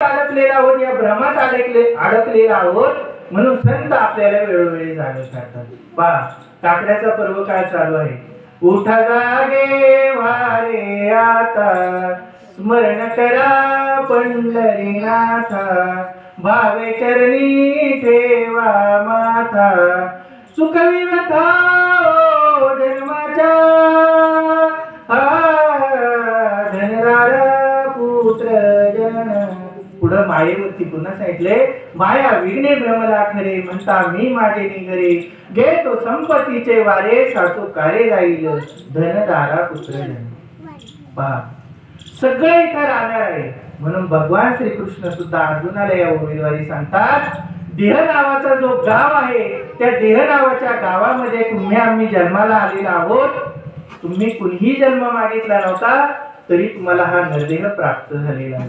अडकलेला आहोत या भ्रमात अडकले अडकलेला आहोत म्हणून संत आपल्याला वेळोवेळी जागे करतात. पहा काकड्याचा पर्व काय चालू आहे? उठा जागे वारे आता. स्मरण करा पंढरीनाथा. भावे चरणी ठेवा माथा. सुखवी व्यथा पुढं मायेवरती पुन्हा सांगितले माया विघ्ने भ्रमला खरे म्हणता मी माझे निगरे घेतो संपत्तीचे वारे साचू कारे जाईल धनदारा पुत्र सगळे एका सगळं राहणार आहे. म्हणून भगवान श्रीकृष्ण सुद्धा अर्जुनाला या उमेदवारी सांगतात देह नावाचा जो गाव आहे त्या देह नावाच्या गावामध्ये तुम्ही आम्ही जन्माला आलेला आहोत. तुम्ही कुणीही जन्म मागितला नव्हता तरी तुम्हाला हा नरदेह प्राप्त झालेला आहे.